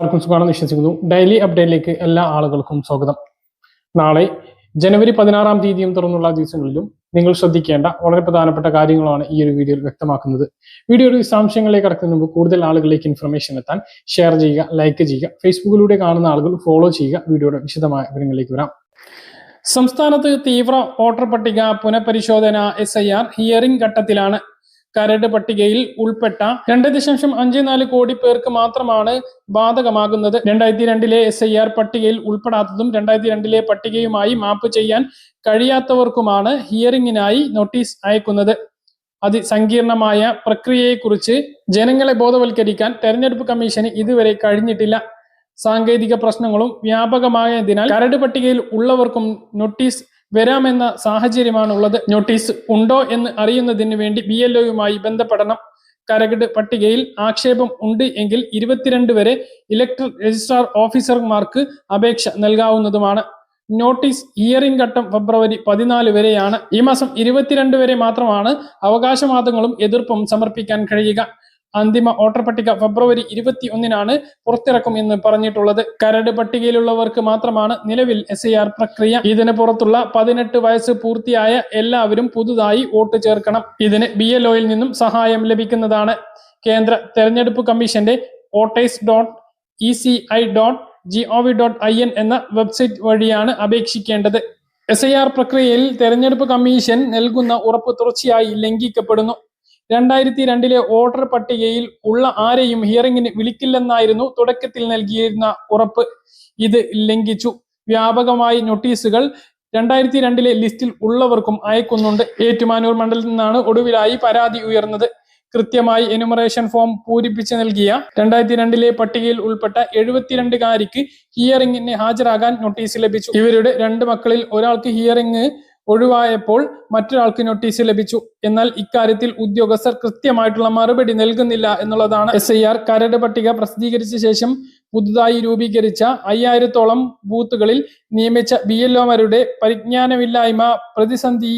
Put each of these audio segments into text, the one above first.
എല്ലാവർക്കും സുഖമാണെന്ന് വിശ്വസിക്കുന്നു. ഡെയിലി അപ്ഡേറ്റിലേക്ക് എല്ലാ ആളുകൾക്കും സ്വാഗതം. നാളെ ജനുവരി പതിനാറാം തീയതിയും തുറന്നുള്ള ദിവസങ്ങളിലും നിങ്ങൾ ശ്രദ്ധിക്കേണ്ട വളരെ പ്രധാനപ്പെട്ട കാര്യങ്ങളാണ് ഈ ഒരു വീഡിയോയിൽ വ്യക്തമാക്കുന്നത്. വീഡിയോയുടെ വിശദാംശങ്ങളിലേക്ക് കടക്കുന്നതിന് മുമ്പ് കൂടുതൽ ആളുകളിലേക്ക് ഇൻഫർമേഷൻ എത്താൻ ഷെയർ ചെയ്യുക ലൈക്ക് ചെയ്യുക ഫേസ്ബുക്കിലൂടെ കാണുന്ന ആളുകൾ ഫോളോ ചെയ്യുക വീഡിയോയുടെ വിശദമായ വിവരങ്ങളിലേക്ക് വരാം. സംസ്ഥാനത്ത് തീവ്ര വോട്ടർ പട്ടിക പുനഃപരിശോധന എസ് ഐ ആർ ഹിയറിംഗ് ഘട്ടത്തിലാണ് കരട് പട്ടികയിൽ ഉൾപ്പെട്ട രണ്ട് ദശാംശം അഞ്ച് നാല് കോടി പേർക്ക് മാത്രമാണ് ബാധകമാകുന്നത്. രണ്ടായിരത്തി രണ്ടിലെ എസ് ഐ ആർ പട്ടികയിൽ ഉൾപ്പെടാത്തതും രണ്ടായിരത്തി രണ്ടിലെ പട്ടികയുമായി മാപ്പ് ചെയ്യാൻ കഴിയാത്തവർക്കുമാണ് ഹിയറിംഗിനായി നോട്ടീസ് അയക്കുന്നത്. അതിസങ്കീർണമായ പ്രക്രിയയെക്കുറിച്ച് ജനങ്ങളെ ബോധവൽക്കരിക്കാൻ തെരഞ്ഞെടുപ്പ് കമ്മീഷന് ഇതുവരെ കഴിഞ്ഞിട്ടില്ല. സാങ്കേതിക പ്രശ്നങ്ങളും വ്യാപകമായതിനാൽ കരട് പട്ടികയിൽ ഉള്ളവർക്കും നോട്ടീസ് വരാമെന്ന സാഹചര്യമാണ് ഉള്ളത് നോട്ടീസ് ഉണ്ടോ എന്ന് അറിയുന്നതിന് വേണ്ടി ബി എൽ ഒയുമായി ബന്ധപ്പെടണം. കരകട് പട്ടികയിൽ ആക്ഷേപം ഉണ്ട് എങ്കിൽ ഇരുപത്തിരണ്ട് വരെ ഇലക്ട്രൽ രജിസ്ട്രാർ ഓഫീസർമാർക്ക് അപേക്ഷ നൽകാവുന്നതുമാണ്. നോട്ടീസ് ഹിയറിംഗ് ഘട്ടം ഫെബ്രുവരി പതിനാല് വരെയാണ്. ഈ മാസം ഇരുപത്തിരണ്ട് വരെ മാത്രമാണ് അവകാശവാദങ്ങളും എതിർപ്പും സമർപ്പിക്കാൻ കഴിയുക. അന്തിമ വോട്ടർ പട്ടിക ഫെബ്രുവരി ഇരുപത്തി ഒന്നിനാണ് പുറത്തിറക്കും എന്ന് പറഞ്ഞിട്ടുള്ളത്. കരട് പട്ടികയിലുള്ളവർക്ക് മാത്രമാണ് നിലവിൽ എസ് പ്രക്രിയ. ഇതിന് പുറത്തുള്ള പതിനെട്ട് വയസ്സ് പൂർത്തിയായ എല്ലാവരും പുതുതായി വോട്ട് ചേർക്കണം. ഇതിന് ബി എൽ ഒയിൽ നിന്നും സഹായം ലഭിക്കുന്നതാണ്. കേന്ദ്ര തെരഞ്ഞെടുപ്പ് കമ്മീഷന്റെ voters dot E C I dot G O V dot I N എന്ന വെബ്സൈറ്റ് വഴിയാണ് അപേക്ഷിക്കേണ്ടത്. എസ് ഐ ആർ പ്രക്രിയയിൽ തെരഞ്ഞെടുപ്പ് കമ്മീഷൻ നൽകുന്ന ഉറപ്പ് തുടർച്ചയായി ലംഘിക്കപ്പെടുന്നു. രണ്ടായിരത്തി രണ്ടിലെ വോട്ടർ പട്ടികയിൽ ഉള്ള ആരെയും ഹിയറിംഗിന് വിളിക്കില്ലെന്നായിരുന്നു തുടക്കത്തിൽ നൽകിയിരുന്ന ഉറപ്പ്. ഇത് ലംഘിച്ചു. വ്യാപകമായി നോട്ടീസുകൾ രണ്ടായിരത്തി രണ്ടിലെ ലിസ്റ്റിൽ ഉള്ളവർക്കും അയക്കുന്നുണ്ട്. ഏറ്റുമാനൂർ മണ്ഡലത്തിൽ നിന്നാണ് ഒടുവിലായി പരാതി ഉയർന്നത്. കൃത്യമായി എനുമറേഷൻ ഫോം പൂരിപ്പിച്ച് നൽകിയ രണ്ടായിരത്തി രണ്ടിലെ പട്ടികയിൽ ഉൾപ്പെട്ട എഴുപത്തിരണ്ടുകാരിക്ക് ഹിയറിംഗിന് ഹാജരാകാൻ നോട്ടീസ് ലഭിച്ചു. ഇവരുടെ രണ്ട് മക്കളിൽ ഒരാൾക്ക് ഹിയറിംഗ് ഒഴിവായപ്പോൾ മറ്റൊരാൾക്ക് നോട്ടീസ് ലഭിച്ചു. എന്നാൽ ഇക്കാര്യത്തിൽ ഉദ്യോഗസ്ഥർ കൃത്യമായിട്ടുള്ള മറുപടി നൽകുന്നില്ല എന്നുള്ളതാണ് എസ് ഐ ആർ കരട് പട്ടിക പ്രസിദ്ധീകരിച്ച ശേഷം പുതുതായി രൂപീകരിച്ച അയ്യായിരത്തോളം ബൂത്തുകളിൽ നിയമിച്ച ബി എൽ ഒമാരുടെ പരിജ്ഞാനമില്ലായ്മ പ്രതിസന്ധി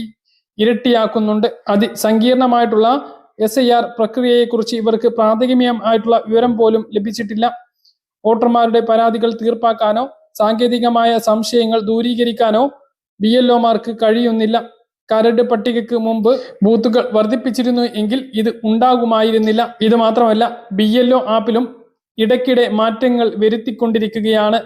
ഇരട്ടിയാക്കുന്നുണ്ട്. അതിസങ്കീർണമായിട്ടുള്ള എസ് ഐ ആർ പ്രക്രിയയെക്കുറിച്ച് ഇവർക്ക് പ്രാഥമികമായിട്ടുള്ള വിവരം പോലും ലഭിച്ചിട്ടില്ല. വോട്ടർമാരുടെ പരാതികൾ തീർപ്പാക്കാനോ സാങ്കേതികമായ സംശയങ്ങൾ ദൂരീകരിക്കാനോ ബി എൽ ഒമാർക്ക് കഴിയുന്നില്ല. കരട് പട്ടികയ്ക്ക് മുമ്പ് ബൂത്തുകൾ വർദ്ധിപ്പിച്ചിരുന്നു എങ്കിൽ ഇത് ഉണ്ടാകുമായിരുന്നില്ല. ഇത് മാത്രമല്ല ബി എൽ ഒ ആപ്പിലും ഇടയ്ക്കിടെ മാറ്റങ്ങൾ വരുത്തിക്കൊണ്ടിരിക്കുകയാണ്.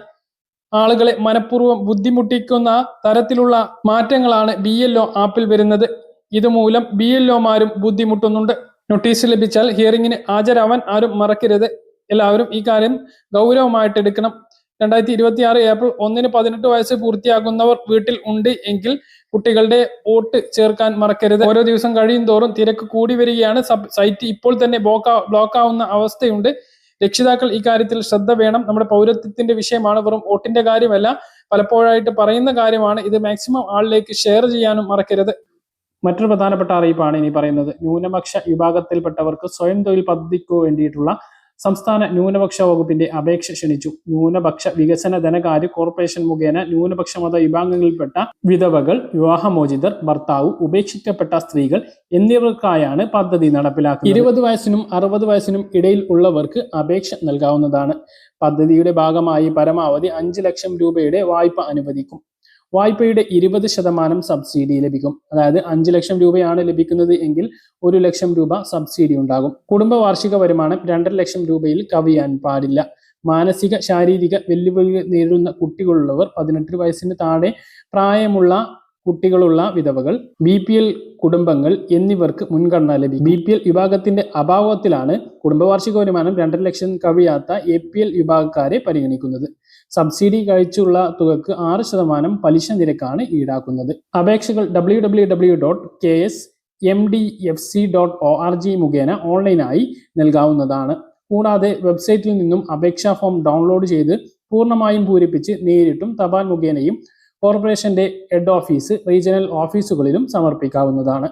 ആളുകളെ മനഃപൂർവം ബുദ്ധിമുട്ടിക്കുന്ന തരത്തിലുള്ള മാറ്റങ്ങളാണ് ബി എൽ ഒ ആപ്പിൽ വരുന്നത്. ഇതുമൂലം ബി എൽ ഒമാരും ബുദ്ധിമുട്ടുന്നുണ്ട്. നോട്ടീസ് ലഭിച്ചാൽ ഹിയറിംഗിന് ഹാജരാവാൻ ആരും മറക്കരുത്. എല്ലാവരും ഈ കാര്യം ഗൗരവമായിട്ട് എടുക്കണം രണ്ടായിരത്തി ഇരുപത്തി ആറ് ഏപ്രിൽ ഒന്നിന് പതിനെട്ട് വയസ്സ് പൂർത്തിയാകുന്നവർ വീട്ടിൽ ഉണ്ട് എങ്കിൽ കുട്ടികളുടെ വോട്ട് ചേർക്കാൻ മറക്കരുത്. ഓരോ ദിവസം കഴിയും തോറും തിരക്ക് കൂടി വരികയാണ് സൈറ്റ്. ഇപ്പോൾ തന്നെ ബ്ലോക്ക് ആവുന്ന അവസ്ഥയുണ്ട്. രക്ഷിതാക്കൾ ഈ കാര്യത്തിൽ ശ്രദ്ധ വേണം. നമ്മുടെ പൗരത്വത്തിന്റെ വിഷയമാണ് വെറും വോട്ടിന്റെ കാര്യമല്ല. പലപ്പോഴായിട്ട് പറയുന്ന കാര്യമാണ്. ഇത് മാക്സിമം ആളിലേക്ക് ഷെയർ ചെയ്യാനും മറക്കരുത്. മറ്റൊരു പ്രധാനപ്പെട്ട അറിയിപ്പാണ് ഇനി പറയുന്നത്. ന്യൂനപക്ഷ വിഭാഗത്തിൽപ്പെട്ടവർക്ക് സ്വയം തൊഴിൽ പദ്ധതിക്ക് വേണ്ടിയിട്ടുള്ള സംസ്ഥാന ന്യൂനപക്ഷ വകുപ്പിന്റെ അപേക്ഷ ക്ഷണിച്ചു. ന്യൂനപക്ഷ വികസന ധനകാര്യ കോർപ്പറേഷൻ മുഖേന ന്യൂനപക്ഷ മത വിഭാഗങ്ങളിൽപ്പെട്ട വിധവകൾ വിവാഹമോചിതർ ഭർത്താവ് ഉപേക്ഷിക്കപ്പെട്ട സ്ത്രീകൾ എന്നിവർക്കായാണ് പദ്ധതി നടപ്പിലാക്കുന്നത്. ഇരുപത് വയസ്സിനും അറുപത് വയസ്സിനും ഇടയിൽ ഉള്ളവർക്ക് അപേക്ഷ നൽകാവുന്നതാണ്. പദ്ധതിയുടെ ഭാഗമായി പരമാവധി അഞ്ച് ലക്ഷം രൂപയുടെ വായ്പ അനുവദിക്കും. വായ്പയുടെ ഇരുപത് ശതമാനം സബ്സിഡി ലഭിക്കും. അതായത് അഞ്ച് ലക്ഷം രൂപയാണ് ലഭിക്കുന്നത് എങ്കിൽ ഒരു ലക്ഷം രൂപ സബ്സിഡി ഉണ്ടാകും. കുടുംബ വാർഷിക വരുമാനം രണ്ടര ലക്ഷം രൂപയിൽ കവിയാൻ പാടില്ല. മാനസിക ശാരീരിക വെല്ലുവിളി നേരിടുന്ന കുട്ടികളുള്ളവർ പതിനെട്ട് വയസ്സിന് താഴെ പ്രായമുള്ള കുട്ടികളുള്ള വിധവകൾ ബി പി എൽ കുടുംബങ്ങൾ എന്നിവർക്ക് മുൻഗണന ലഭിക്കും. ബി പി എൽ വിഭാഗത്തിന്റെ അഭാവത്തിലാണ് കുടുംബവാർഷിക വരുമാനം രണ്ടര ലക്ഷം കവിയാത്ത എ പി എൽ വിഭാഗക്കാരെ പരിഗണിക്കുന്നത്. സബ്സിഡി കഴിച്ചുള്ള തുകക്ക് ആറ് ശതമാനം പലിശ നിരക്കാണ് ഈടാക്കുന്നത്. അപേക്ഷകൾ W W W dot K S M D F C dot O R G മുഖേന ഓൺലൈനായി നൽകാവുന്നതാണ്. കൂടാതെ വെബ്സൈറ്റിൽ നിന്നും അപേക്ഷാ ഫോം ഡൗൺലോഡ് ചെയ്ത് പൂർണമായും പൂരിപ്പിച്ച് നേരിട്ടും തപാൽ മുഖേനയും കോർപ്പറേഷന്റെ ഹെഡ് ഓഫീസ് റീജിയണൽ ഓഫീസുകളിലും സമർപ്പിക്കാവുന്നതാണ്.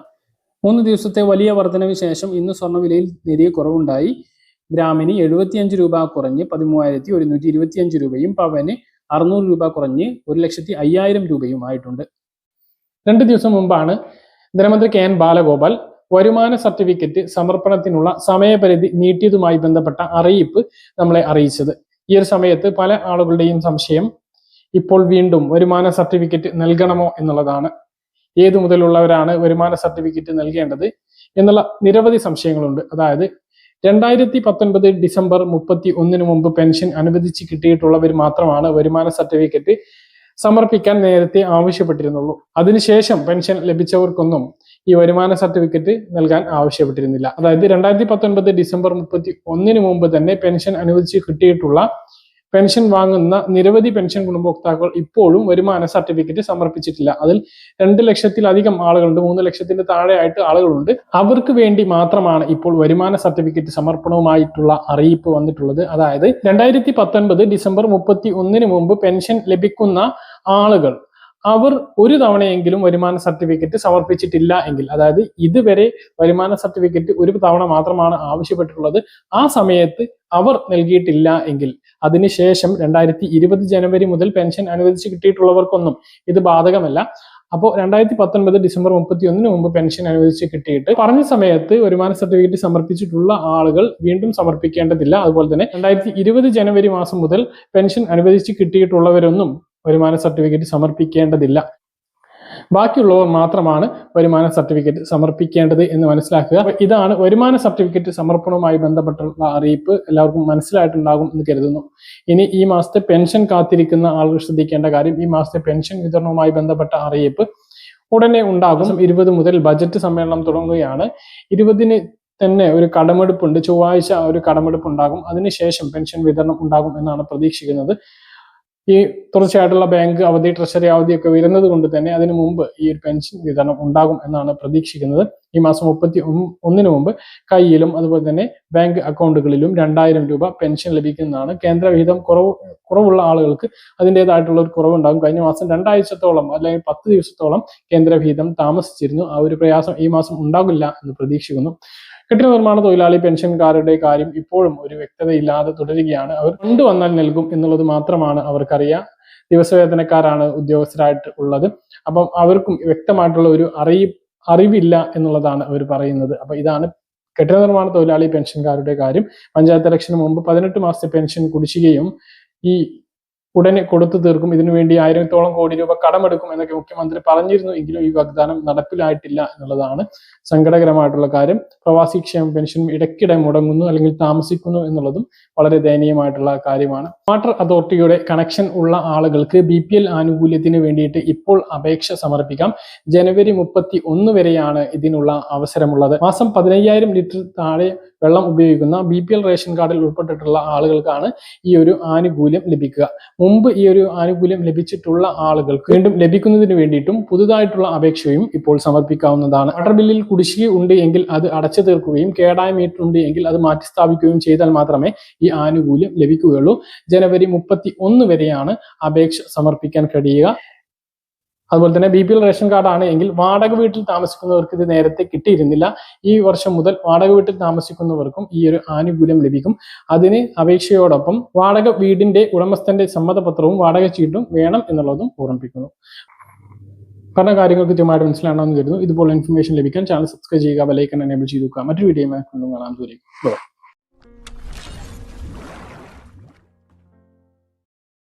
മൂന്ന് ദിവസത്തെ വലിയ വർധനവിന് ശേഷം ഇന്ന് സ്വർണവിലയിൽ നേരിയ കുറവുണ്ടായി. ഗ്രാമിന് എഴുപത്തിയഞ്ച് രൂപ കുറഞ്ഞ് പതിമൂവായിരത്തി ഒരുന്നൂറ്റി ഇരുപത്തിയഞ്ച് രൂപയും പവന് അറുന്നൂറ് രൂപ കുറഞ്ഞ് ഒരു ലക്ഷത്തി അയ്യായിരം രൂപയും ആയിട്ടുണ്ട്. രണ്ട് ദിവസം മുമ്പാണ് ധനമന്ത്രി കെ എൻ ബാലഗോപാൽ വരുമാന സർട്ടിഫിക്കറ്റ് സമർപ്പണത്തിനുള്ള സമയപരിധി നീട്ടിയതുമായി ബന്ധപ്പെട്ട അറിയിപ്പ് നമ്മളെ അറിയിച്ചത്. ഈ ഒരു സമയത്ത് പല ആളുകളുടെയും സംശയം ഇപ്പോൾ വീണ്ടും വരുമാന സർട്ടിഫിക്കറ്റ് നൽകണമോ എന്നുള്ളതാണ്. ഏതു മുതലുള്ളവരാണ് വരുമാന സർട്ടിഫിക്കറ്റ് നൽകേണ്ടത് എന്നുള്ള നിരവധി സംശയങ്ങളുണ്ട്. അതായത് രണ്ടായിരത്തി പത്തൊൻപത് ഡിസംബർ മുപ്പത്തി ഒന്നിന് മുമ്പ് പെൻഷൻ അനുവദിച്ച് കിട്ടിയിട്ടുള്ളവർ മാത്രമാണ് വരുമാന സർട്ടിഫിക്കറ്റ് സമർപ്പിക്കാൻ നേരത്തെ ആവശ്യപ്പെട്ടിരുന്നുള്ളൂ. അതിനുശേഷം പെൻഷൻ ലഭിച്ചവർക്കൊന്നും ഈ വരുമാന സർട്ടിഫിക്കറ്റ് നൽകാൻ ആവശ്യപ്പെട്ടിരുന്നില്ല. അതായത് രണ്ടായിരത്തി പത്തൊൻപത് ഡിസംബർ മുപ്പത്തി ഒന്നിന് മുമ്പ് തന്നെ പെൻഷൻ അനുവദിച്ച് കിട്ടിയിട്ടുള്ള പെൻഷൻ വാങ്ങുന്ന നിരവധി പെൻഷൻ ഗുണഭോക്താക്കൾ ഇപ്പോഴും വരുമാന സർട്ടിഫിക്കറ്റ് സമർപ്പിച്ചിട്ടില്ല. അതിൽ രണ്ട് ലക്ഷത്തിലധികം ആളുകളുണ്ട് മൂന്ന് ലക്ഷത്തിന്റെ താഴെയായിട്ട് ആളുകളുണ്ട്. അവർക്ക് വേണ്ടി മാത്രമാണ് ഇപ്പോൾ വരുമാന സർട്ടിഫിക്കറ്റ് സമർപ്പണവുമായിട്ടുള്ള അറിയിപ്പ് വന്നിട്ടുള്ളത്. അതായത് രണ്ടായിരത്തി പത്തൊൻപത് ഡിസംബർ മുപ്പത്തി ഒന്നിന് മുമ്പ് പെൻഷൻ ലഭിക്കുന്ന ആളുകൾ അവർ ഒരു തവണയെങ്കിലും വരുമാന സർട്ടിഫിക്കറ്റ് സമർപ്പിച്ചിട്ടില്ല എങ്കിൽ അതായത് ഇതുവരെ വരുമാന സർട്ടിഫിക്കറ്റ് ഒരു തവണ മാത്രമാണ് ആവശ്യപ്പെട്ടിട്ടുള്ളത് ആ സമയത്ത് അവർ നൽകിയിട്ടില്ല എങ്കിൽ അതിനുശേഷം രണ്ടായിരത്തി ഇരുപത് ജനുവരി മുതൽ പെൻഷൻ അനുവദിച്ച് കിട്ടിയിട്ടുള്ളവർക്കൊന്നും ഇത് ബാധകമല്ല. അപ്പോൾ രണ്ടായിരത്തി പത്തൊൻപത് ഡിസംബർ മുപ്പത്തി ഒന്നിന് മുമ്പ് പെൻഷൻ അനുവദിച്ച് കിട്ടിയിട്ട് പറഞ്ഞ സമയത്ത് വരുമാന സർട്ടിഫിക്കറ്റ് സമർപ്പിച്ചിട്ടുള്ള ആളുകൾ വീണ്ടും സമർപ്പിക്കേണ്ടതില്ല. അതുപോലെ തന്നെ രണ്ടായിരത്തി ഇരുപത് ജനുവരി മാസം മുതൽ പെൻഷൻ അനുവദിച്ച് കിട്ടിയിട്ടുള്ളവരൊന്നും വരുമാന സർട്ടിഫിക്കറ്റ് സമർപ്പിക്കേണ്ടതില്ല. ബാക്കിയുള്ളവർ മാത്രമാണ് വരുമാന സർട്ടിഫിക്കറ്റ് സമർപ്പിക്കേണ്ടത് എന്ന് മനസ്സിലാക്കുക. ഇതാണ് വരുമാന സർട്ടിഫിക്കറ്റ് സമർപ്പണവുമായി ബന്ധപ്പെട്ടുള്ള അറിയിപ്പ്. എല്ലാവർക്കും മനസ്സിലായിട്ടുണ്ടാകും എന്ന് കരുതുന്നു. ഇനി ഈ മാസത്തെ പെൻഷൻ കാത്തിരിക്കുന്ന ആളുകൾ ശ്രദ്ധിക്കേണ്ട കാര്യം ഈ മാസത്തെ പെൻഷൻ വിതരണവുമായി ബന്ധപ്പെട്ട അറിയിപ്പ് ഉടനെ ഉണ്ടാകും. ഇരുപത് മുതൽ ബജറ്റ് സമ്മേളനം തുടങ്ങുകയാണ്. ഇരുപതിന് തന്നെ ഒരു കടമെടുപ്പുണ്ട്. ചൊവ്വാഴ്ച ഒരു കടമെടുപ്പ് ഉണ്ടാകും അതിനുശേഷം പെൻഷൻ വിതരണം ഉണ്ടാകും എന്നാണ് പ്രതീക്ഷിക്കുന്നത്. ഈ തുടർച്ചയായിട്ടുള്ള ബാങ്ക് അവധി ട്രഷറി അവധിയൊക്കെ വരുന്നത് കൊണ്ട് തന്നെ അതിനു മുമ്പ് ഈ ഒരു പെൻഷൻ വിതരണം ഉണ്ടാകും എന്നാണ് പ്രതീക്ഷിക്കുന്നത്. ഈ മാസം മുപ്പത്തി ഒന്നിനു മുമ്പ് കയ്യിലും അതുപോലെ തന്നെ ബാങ്ക് അക്കൗണ്ടുകളിലും രണ്ടായിരം രൂപ പെൻഷൻ ലഭിക്കുന്നതാണ്. കേന്ദ്ര വിഹിതം കുറവ് കുറവുള്ള ആളുകൾക്ക് അതിന്റെതായിട്ടുള്ള ഒരു കുറവുണ്ടാകും. കഴിഞ്ഞ മാസം രണ്ടാഴ്ചത്തോളം അല്ലെങ്കിൽ പത്ത് ദിവസത്തോളം കേന്ദ്ര വിഹിതം താമസിച്ചിരുന്നു. ആ ഒരു പ്രയാസം ഈ മാസം ഉണ്ടാകില്ല എന്ന് പ്രതീക്ഷിക്കുന്നു. കെട്ടിട നിർമ്മാണ തൊഴിലാളി പെൻഷൻകാരുടെ കാര്യം ഇപ്പോഴും ഒരു വ്യക്തതയില്ലാതെ തുടരുകയാണ്. അവർ കൊണ്ടുവന്നാൽ നൽകും എന്നുള്ളത് മാത്രമാണ് അവർക്കറിയാം. ദിവസവേതനക്കാരാണ് ഉദ്യോഗസ്ഥരായിട്ട് ഉള്ളത്. അപ്പം അവർക്കും വ്യക്തമായിട്ടുള്ള ഒരു അറിയി അറിവില്ല എന്നുള്ളതാണ് അവർ പറയുന്നത്. അപ്പൊ ഇതാണ് കെട്ടിട നിർമ്മാണ തൊഴിലാളി പെൻഷൻകാരുടെ കാര്യം. പഞ്ചായത്ത് ഇലക്ഷന് മുമ്പ് പതിനെട്ട് മാസത്തെ പെൻഷൻ കുടിശ്ശികയും ഈ ഉടനെ കൊടുത്തു തീർക്കും. ഇതിനുവേണ്ടി ആയിരത്തോളം കോടി രൂപ കടമെടുക്കും എന്നൊക്കെ മുഖ്യമന്ത്രി പറഞ്ഞിരുന്നു. എങ്കിലും ഈ വാഗ്ദാനം നടപ്പിലായിട്ടില്ല എന്നുള്ളതാണ് സങ്കടകരമായിട്ടുള്ള കാര്യം. പ്രവാസി ക്ഷേമ പെൻഷൻ ഇടയ്ക്കിടെ മുടങ്ങുന്നു അല്ലെങ്കിൽ താമസിക്കുന്നു എന്നുള്ളതും വളരെ ദയനീയമായിട്ടുള്ള കാര്യമാണ്. വാട്ടർ അതോറിറ്റിയുടെ കണക്ഷൻ ഉള്ള ആളുകൾക്ക് ബി പി എൽ ആനുകൂല്യത്തിന് വേണ്ടിയിട്ട് ഇപ്പോൾ അപേക്ഷ സമർപ്പിക്കാം. ജനുവരി മുപ്പത്തി ഒന്ന് വരെയാണ് ഇതിനുള്ള അവസരമുള്ളത്. മാസം പതിനയ്യായിരം ലിറ്റർ താഴെ വെള്ളം ഉപയോഗിക്കുന്ന ബി പി എൽ റേഷൻ കാർഡിൽ ഉൾപ്പെട്ടിട്ടുള്ള ആളുകൾക്കാണ് ഈ ഒരു ആനുകൂല്യം ലഭിക്കുക. മുമ്പ് ഈ ഒരു ആനുകൂല്യം ലഭിച്ചിട്ടുള്ള ആളുകൾക്ക് വീണ്ടും ലഭിക്കുന്നതിന് വേണ്ടിയിട്ടും പുതുതായിട്ടുള്ള അപേക്ഷയും ഇപ്പോൾ സമർപ്പിക്കാവുന്നതാണ്. വാട്ടർ ബില്ലിൽ കുടിശ്ശിക ഉണ്ട് എങ്കിൽ അത് അടച്ചു തീർക്കുകയും കേടായ മീറ്റർ ഉണ്ട് എങ്കിൽ അത് മാറ്റി സ്ഥാപിക്കുകയും ചെയ്താൽ മാത്രമേ ഈ ആനുകൂല്യം ലഭിക്കുകയുള്ളൂ. ജനുവരി മുപ്പത്തി ഒന്ന് വരെയാണ് അപേക്ഷ സമർപ്പിക്കാൻ കഴിയുക. അതുപോലെ തന്നെ B P L ration card ആണ് എങ്കിൽ വാടക വീട്ടിൽ താമസിക്കുന്നവർക്ക് ഇത് നേരത്തെ കിട്ടിയിരുന്നില്ല. ഈ വർഷം മുതൽ വാടക വീട്ടിൽ താമസിക്കുന്നവർക്കും ഈ ഒരു ആനുകൂല്യം ലഭിക്കും. അതിന് അപേക്ഷയോടൊപ്പം വാടക വീടിന്റെ ഉടമസ്ഥന്റെ സമ്മതപത്രവും വാടക ചീട്ടും വേണം എന്നുള്ളതും ഓർമ്മിപ്പിക്കുന്നു. പറഞ്ഞ കാര്യങ്ങൾ കൃത്യമായിട്ട് മനസ്സിലാണെന്ന് കരുതുന്നു. ഇതുപോലെ ഇൻഫർമേഷൻ ലഭിക്കാൻ ചാനൽ സബ്സ്ക്രൈബ് ചെയ്യുക ബെലൈക്കൺ എനേബിൾ ചെയ്തു മറ്റൊരു വീഡിയോ കാണാൻ ദൂരേക്കും